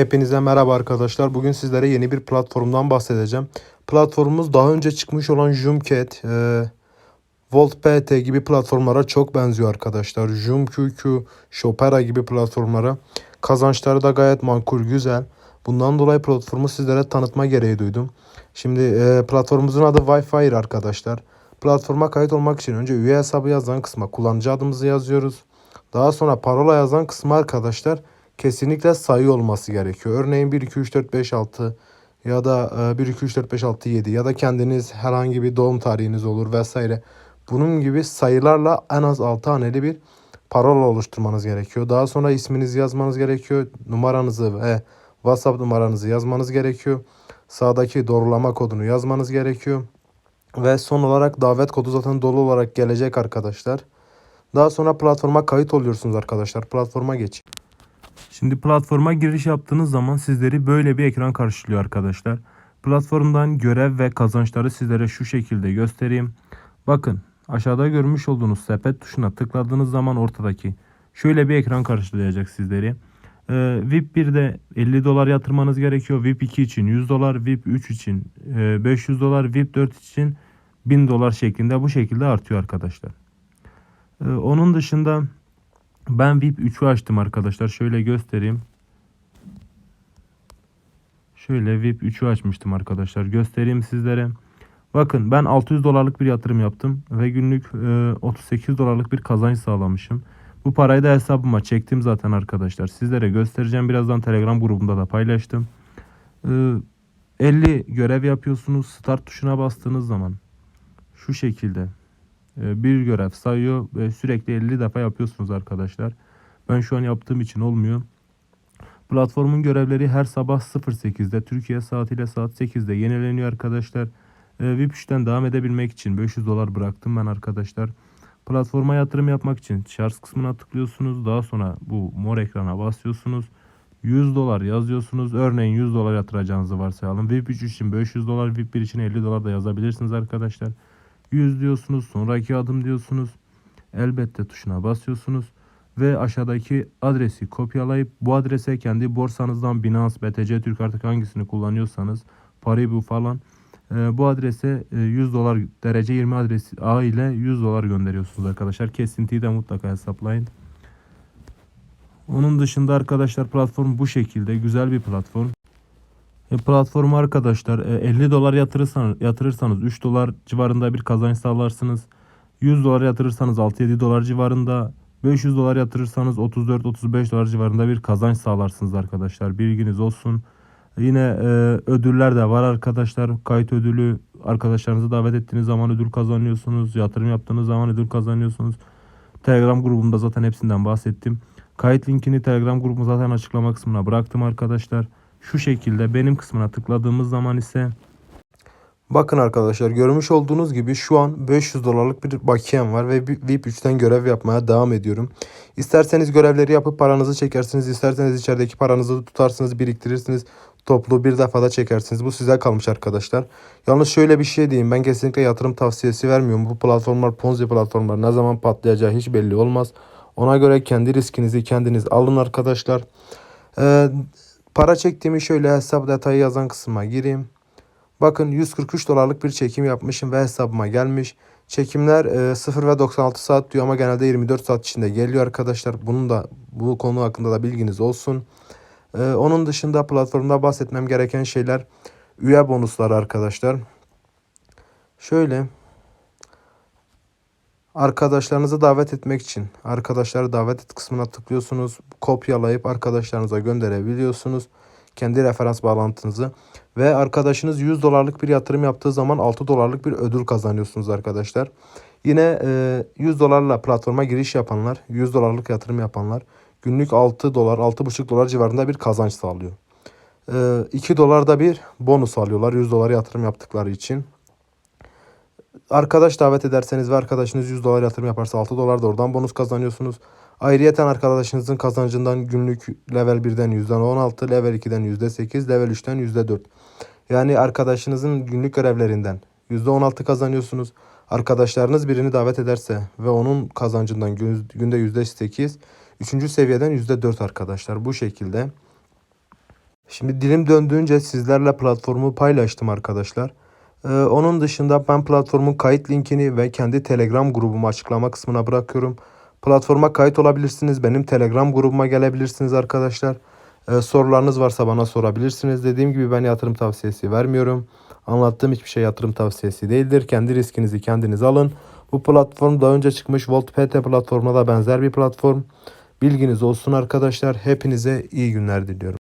Hepinize merhaba arkadaşlar. Bugün sizlere yeni bir platformdan bahsedeceğim. Platformumuz daha önce çıkmış olan Joomcat, e, Volt PT gibi platformlara çok benziyor arkadaşlar. JoomQQ, Shopera gibi platformlara. Kazançları da gayet makul, güzel. Bundan dolayı platformu sizlere tanıtma gereği duydum. Şimdi e, platformumuzun adı Wi-Fi arkadaşlar. Platforma kayıt olmak için önce üye hesabı yazan kısma kullanıcı adımızı yazıyoruz. Daha sonra parola yazan kısma arkadaşlar kesinlikle sayı olması gerekiyor. Örneğin 1, 2, 3, 4, 5, 6 ya da e, 1, 2, 3, 4, 5, 6, 7 ya da kendiniz herhangi bir doğum tarihiniz olur vesaire. Bunun gibi sayılarla en az 6 haneli bir parola oluşturmanız gerekiyor. Daha sonra isminizi yazmanız gerekiyor. Numaranızı ve WhatsApp numaranızı yazmanız gerekiyor. Sağdaki doğrulama kodunu yazmanız gerekiyor. Ve son olarak davet kodu zaten dolu olarak gelecek arkadaşlar. Daha sonra platforma kayıt oluyorsunuz arkadaşlar. Platforma geç. Şimdi platforma giriş yaptığınız zaman sizleri böyle bir ekran karşılıyor arkadaşlar. Platformdan görev ve kazançları sizlere şu şekilde göstereyim. Bakın aşağıda görmüş olduğunuz sepet tuşuna tıkladığınız zaman ortadaki şöyle bir ekran karşılayacak sizleri. Ee, VIP 1'de 50 dolar yatırmanız gerekiyor. VIP 2 için 100 dolar, VIP 3 için e, 500 dolar, VIP 4 için 1000 dolar şeklinde bu şekilde artıyor arkadaşlar. Ee, onun dışında ben VIP 3'ü açtım arkadaşlar. Şöyle göstereyim. Şöyle VIP 3'ü açmıştım arkadaşlar. Göstereyim sizlere. Bakın ben 600 dolarlık bir yatırım yaptım ve günlük e, 38 dolarlık bir kazanç sağlamışım. Bu parayı da hesabıma çektim zaten arkadaşlar. Sizlere göstereceğim. Birazdan Telegram grubunda da paylaştım. E, 50 görev yapıyorsunuz. Start tuşuna bastığınız zaman şu şekilde bir görev sayıyor ve sürekli 50 defa yapıyorsunuz arkadaşlar. Ben şu an yaptığım için olmuyor. Platformun görevleri her sabah 08'de Türkiye saatiyle saat 8'de yenileniyor arkadaşlar. E, VIP 3'ten devam edebilmek için 500 dolar bıraktım ben arkadaşlar. Platforma yatırım yapmak için şarj kısmına tıklıyorsunuz. Daha sonra bu mor ekrana basıyorsunuz. 100 dolar yazıyorsunuz. Örneğin 100 dolar yatıracağınızı varsayalım. VIP 3 için 500 dolar, VIP 1 için 50 dolar da yazabilirsiniz arkadaşlar. 100 diyorsunuz. Sonraki adım diyorsunuz. Elbette tuşuna basıyorsunuz. Ve aşağıdaki adresi kopyalayıp bu adrese kendi borsanızdan Binance, BTC Türk artık hangisini kullanıyorsanız Paribu falan e, bu adrese e, 100 dolar derece 20 adresi A ile 100 dolar gönderiyorsunuz arkadaşlar. Kesintiyi de mutlaka hesaplayın. Onun dışında arkadaşlar platform bu şekilde güzel bir platform. E, platformu arkadaşlar e, 50 dolar yatırırsanız, yatırırsanız 3 dolar civarında bir kazanç sağlarsınız. 100 dolar yatırırsanız 6-7 dolar civarında 500 dolar yatırırsanız 34-35 dolar civarında bir kazanç sağlarsınız arkadaşlar. Bilginiz olsun. Yine e, ödüller de var arkadaşlar. Kayıt ödülü arkadaşlarınızı davet ettiğiniz zaman ödül kazanıyorsunuz. Yatırım yaptığınız zaman ödül kazanıyorsunuz. Telegram grubumda zaten hepsinden bahsettim. Kayıt linkini Telegram grubumu zaten açıklama kısmına bıraktım arkadaşlar. Şu şekilde benim kısmına tıkladığımız zaman ise Bakın arkadaşlar görmüş olduğunuz gibi şu an 500 dolarlık bir bakiyem var ve VIP 3'ten görev yapmaya devam ediyorum. İsterseniz görevleri yapıp paranızı çekersiniz. isterseniz içerideki paranızı tutarsınız, biriktirirsiniz. Toplu bir defada çekersiniz. Bu size kalmış arkadaşlar. Yalnız şöyle bir şey diyeyim. Ben kesinlikle yatırım tavsiyesi vermiyorum. Bu platformlar Ponzi platformlar ne zaman patlayacağı hiç belli olmaz. Ona göre kendi riskinizi kendiniz alın arkadaşlar. Ee, para çektiğimi şöyle hesap detayı yazan kısma gireyim. Bakın 143 dolarlık bir çekim yapmışım ve hesabıma gelmiş. Çekimler e, 0 ve 96 saat diyor ama genelde 24 saat içinde geliyor arkadaşlar. Bunun da bu konu hakkında da bilginiz olsun. E, onun dışında platformda bahsetmem gereken şeyler üye bonusları arkadaşlar. Şöyle arkadaşlarınızı davet etmek için arkadaşları davet et kısmına tıklıyorsunuz. Kopyalayıp arkadaşlarınıza gönderebiliyorsunuz. Kendi referans bağlantınızı ve arkadaşınız 100 dolarlık bir yatırım yaptığı zaman 6 dolarlık bir ödül kazanıyorsunuz arkadaşlar. Yine e, 100 dolarla platforma giriş yapanlar, 100 dolarlık yatırım yapanlar günlük 6 dolar, 6,5 dolar civarında bir kazanç sağlıyor. E, 2 dolar da bir bonus alıyorlar 100 dolar yatırım yaptıkları için. Arkadaş davet ederseniz ve arkadaşınız 100 dolar yatırım yaparsa 6 dolar da oradan bonus kazanıyorsunuz. Ayrıyeten arkadaşınızın kazancından günlük level 1'den %16, level 2'den %8, level 3'ten %4. Yani arkadaşınızın günlük görevlerinden %16 kazanıyorsunuz. Arkadaşlarınız birini davet ederse ve onun kazancından günde %8, 3. seviyeden %4 arkadaşlar bu şekilde. Şimdi dilim döndüğünce sizlerle platformu paylaştım arkadaşlar. Ee, onun dışında ben platformun kayıt linkini ve kendi Telegram grubumu açıklama kısmına bırakıyorum. Platforma kayıt olabilirsiniz. Benim Telegram grubuma gelebilirsiniz arkadaşlar. Ee, sorularınız varsa bana sorabilirsiniz. Dediğim gibi ben yatırım tavsiyesi vermiyorum. Anlattığım hiçbir şey yatırım tavsiyesi değildir. Kendi riskinizi kendiniz alın. Bu platform daha önce çıkmış Volt PT platformuna da benzer bir platform. Bilginiz olsun arkadaşlar. Hepinize iyi günler diliyorum.